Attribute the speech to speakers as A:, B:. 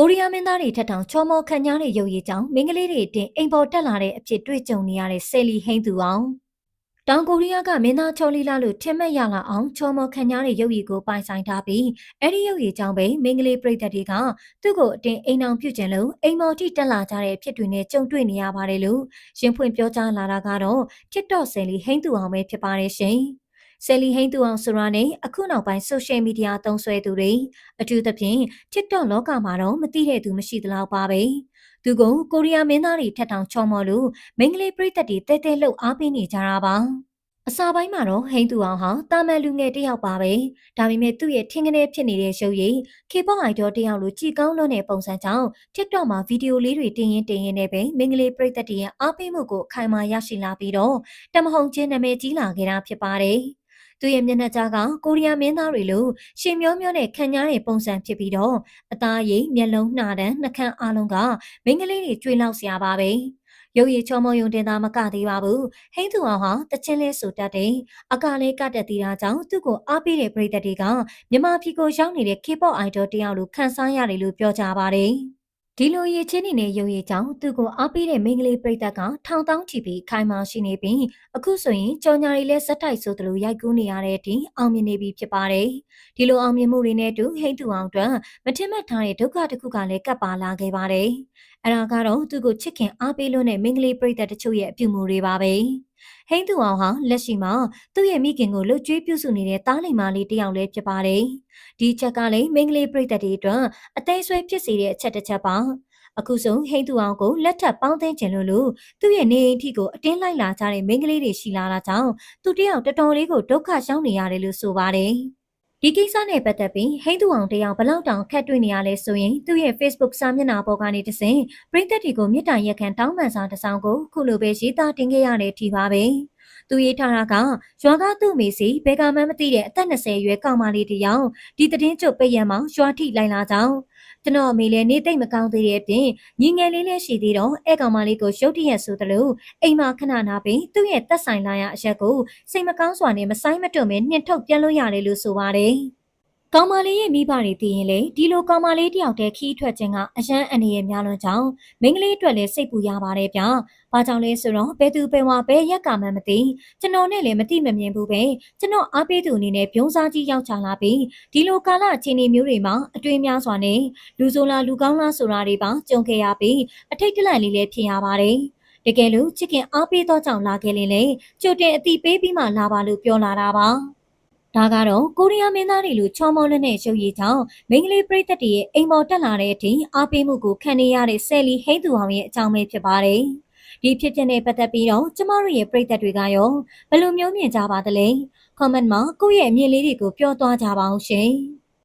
A: ကိုရီးယားမင်းသားတွေထက်တောင်ချောမောခန့်ညားတဲ့ရုပ်ရည်ကြောင့်မင်းကလေးတွေတင်အိမ်ပေါ်တက်လာတဲ့အဖြစ်တွေ့ကြုံနေရတဲ့ဆယ်လီဟိန်းသူအောင်တောင်ကိုရီးယားကမင်းသားချောလီလာလို့ထင်မှတ်ရလာအောင်ချောမောခန့်ညားတဲ့ရုပ်ရည်ကိုပိုင်ဆိုင်ထားပြီးအဲ့ဒီရုပ်ရည်ကြောင့်ပဲမင်းကလေးပြည်သက်တွေကသူ့ကိုအတင်းအိမ်အောင်ပြုတ်ကျင်လို့အိမ်မော်ထိတက်လာကြတဲ့အဖြစ်တွေနဲ့ကြုံတွေ့နေရပါတယ်လို့ရင်ဖွင့်ပြောကြားလာတာကတော့ TikTok ဆယ်လီဟိန်းသူအောင်ပဲဖြစ်ပါတယ်ရှင်။ ဆယ်လီဟိန်းသူအောင်ဆိုတာနဲ့အခုနောက်ပိုင်း social media သုံးစွဲသူတွေအထူးသဖြင့် TikTok လောကမှာတော့မသိတဲ့သူမရှိသလောက်ပါပဲ။သူကကိုရီးယားမင်းသားတွေထက်တောင်ချော်မော်လို့မိန်းကလေးပြည်သက်တွေတဲတဲလှုပ်အားပေးနေကြတာပါ။အစာပိုင်းမှာတော့ဟိန်းသူအောင်ဟာတာမန်လူငယ်တယောက်ပါပဲဒါပေမဲ့သူ့ရဲ့ထင်ကနေဖြစ်နေတဲ့ရုပ်ရည် K-pop idol တယောက်လိုကြည်ကောင်းလွန်းတဲ့ပုံစံကြောင့် TikTok မှာဗီဒီယိုလေးတွေတင်ရင်တင်ရင်နဲ့ပဲမင်္ဂလေးပြည်သက်တွေရဲ့အားပေးမှုကိုအခိုင်အမာရရှိလာပြီးတော့တမဟုန်ချင်းနာမည်ကြီးလာခဲ့တာဖြစ်ပါတယ်။ သူ့ရဲ့မျက်နှာကြားကကိုရီးယားမင်းသားတွေလိုရှင်မျောမျောနဲ့ခံညားတဲ့ပုံစံဖြစ်ပြီးတော့အသားရည်မျက်လုံးနှာတန်းနှာခမ်းအလုံးကမိန်းကလေးတွေကျွေးလောက်စရာပါပဲရုပ်ရည်ချောမုံယုံတင်သားမကသေးပါဘူးဟိန်းသူအောင်ဟာတချင်းလေးဆိုတတ်တယ်အကလေးကတက်သေးတာကြောင့်သူ့ကိုအားပေးတဲ့ပရိသတ်တွေကမြမဖြီကိုရောက်နေတဲ့ K-pop idol တယောက်လိုခန်းစားရတယ်လို့ပြောကြပါတယ် ဒီလိုရည်ချင်းနေနဲ့ရုပ်ရည်ကြောင့်သူ့ကိုအားပေးတဲ့မိန်းကလေးပြိတ္တကထောင်တောင်းချီပြီးခိုင်မာရှိနေပြီးအခုဆိုရင်ကြော်ညာရီလည်းဇက်တိုက်ဆိုသလိုရိုက်ကူးနေရတဲ့အထိအောင်မြင်နေပြီဖြစ်ပါတယ်။ဒီလိုအောင်မြင်မှုတွေနဲ့တူဟိန်းသူအောင်အတွက်မထင်မှတ်ထားတဲ့ဒုက္ခတစ်ခုကလည်းကပ်ပါလာခဲ့ပါတယ်။အဲဒါကတော့သူ့ကိုချစ်ခင်အားပေးလို့တဲ့မိန်းကလေးပြိတ္တတချို့ရဲ့အပြုမူတွေပါပဲ။ ဟိန်းသူအောင်ဟာလက်ရှိမှာသူ့ရဲ့မိခင်ကိုလှုပ်ကြွေးပြုစုနေတဲ့တားလိမ်မာလေးတယောက်လည်းဖြစ်ပါတယ်။ဒီချက်ကလည်းမိန်းကလေးပြည်သက်တွေအတွက်အသေးဆွဲဖြစ်စေတဲ့အချက်တစ်ချက်ပါအခုဆိုဟိန်းသူအောင်ကိုလက်ထပ်ပေါင်းသိမ်းခြင်းလို့လို့သူ့ရဲ့နေအိမ်ထိကိုအတင်းလိုက်လာကြတဲ့မိန်းကလေးတွေရှိလာတာကြောင့်သူတယောက်တော်တော်လေးကိုဒုက္ခရှောင်နေရတယ်လို့ဆိုပါတယ် ဒီကိစ္စနဲ့ပတ်သက်ပြီးဟိန်းသူအောင်တယောက်ဘလောက်တောင်ခက်တွေ့နေရလဲဆိုရင်သူ့ရဲ့ Facebook စာမျက်နှာပေါ်ကနေတဆင့်ပြည်သက်တွေကိုမြစ်တာရက်ခံတောင်းပန်စာတစ်စောင်ကိုခုလိုပဲရေးသားတင်ခဲ့ရတဲ့ထီပါပဲ။ သူရေးထားတာကရွာသားသူ့မိစီဘယ်ကမှမသိတဲ့အသက်20ရွယ်ကောင်မလေးတယောက်ဒီတည်င်းကျွတ်ပိတ်ရမောင်ရွာထိလိုက်လာကြောင်းကျွန်တော်အမေလည်းနေသိမ့်မကောင်းသေးတဲ့အပြင်ညီငယ်လေးလည်းရှိသေးတော့အဲကောင်မလေးကိုရုတ်တရက်ဆိုသလိုအိမ်မှာခဏနာပြီးသူ့ရဲ့တက်ဆိုင်လာရအရက်ကိုစိတ်မကောင်းစွာနဲ့မဆိုင်မတွန့်ပဲနှင်ထုတ်ပြန်လို့ရတယ်လို့ဆိုပါတယ်။ ကောင်မလေးရဲ့မိဘတွေသိရင်လေဒီလိုကောင်မလေးတယောက်တည်းခီးထွက်ခြင်းကအရန်အနေရများလွန်းကြောင်းမိန်းကလေးအတွက်လည်းစိတ်ပူရပါတယ်ဗျာ။ဘာကြောင့်လဲဆိုတော့ဘယ်သူဘယ်ဝါဘယ်ရက်ကမှမသိကျွန်တော်နဲ့လည်းမသိမမြင်ဘူးပဲကျွန်တော်အားပေးသူအနေနဲ့ပြုံးစားကြီးရောက်ချလာပြီးဒီလိုကာလအခြေအနေမျိုးတွေမှာအတွေ့များစွာနဲ့လူဆိုလားလူကောင်းလားဆိုတာတွေပါကြုံခဲ့ရပြီးအထိတ်တလန့်လေးလည်းဖြစ်ရပါတယ်။တကယ်လို့ချစ်ခင်အားပေးသောကြောင့်လာခဲ့ရင်လေကြိုတင်အတိပေးပြီးမှလာပါလို့ပြောလာတာပါ။ ဒါကတော့ကိုရီးယားမင်းသားတွေလိုချောမောလက်နဲ့ရုပ်ရည်ကြောင့်မိန်းကလေးပရိသတ်တွေရဲ့အိမ်ပေါ်တက်လာတဲ့အထိအားပေးမှုကိုခံနေရတဲ့ဆယ်လီဟိန်းသူအောင်ရဲ့အကြောင်းပဲဖြစ်ပါတယ်။ဒီဖြစ်တဲ့ပတ်သက်ပြီးတော့ကျမတို့ရဲ့ပရိသတ်တွေကရောဘယ်လိုမျိုးမြင်ကြပါသလဲ။ comment မှာကိုယ့်ရဲ့အမြင်လေးတွေကိုပြောသွားကြပါအောင်ရှင်။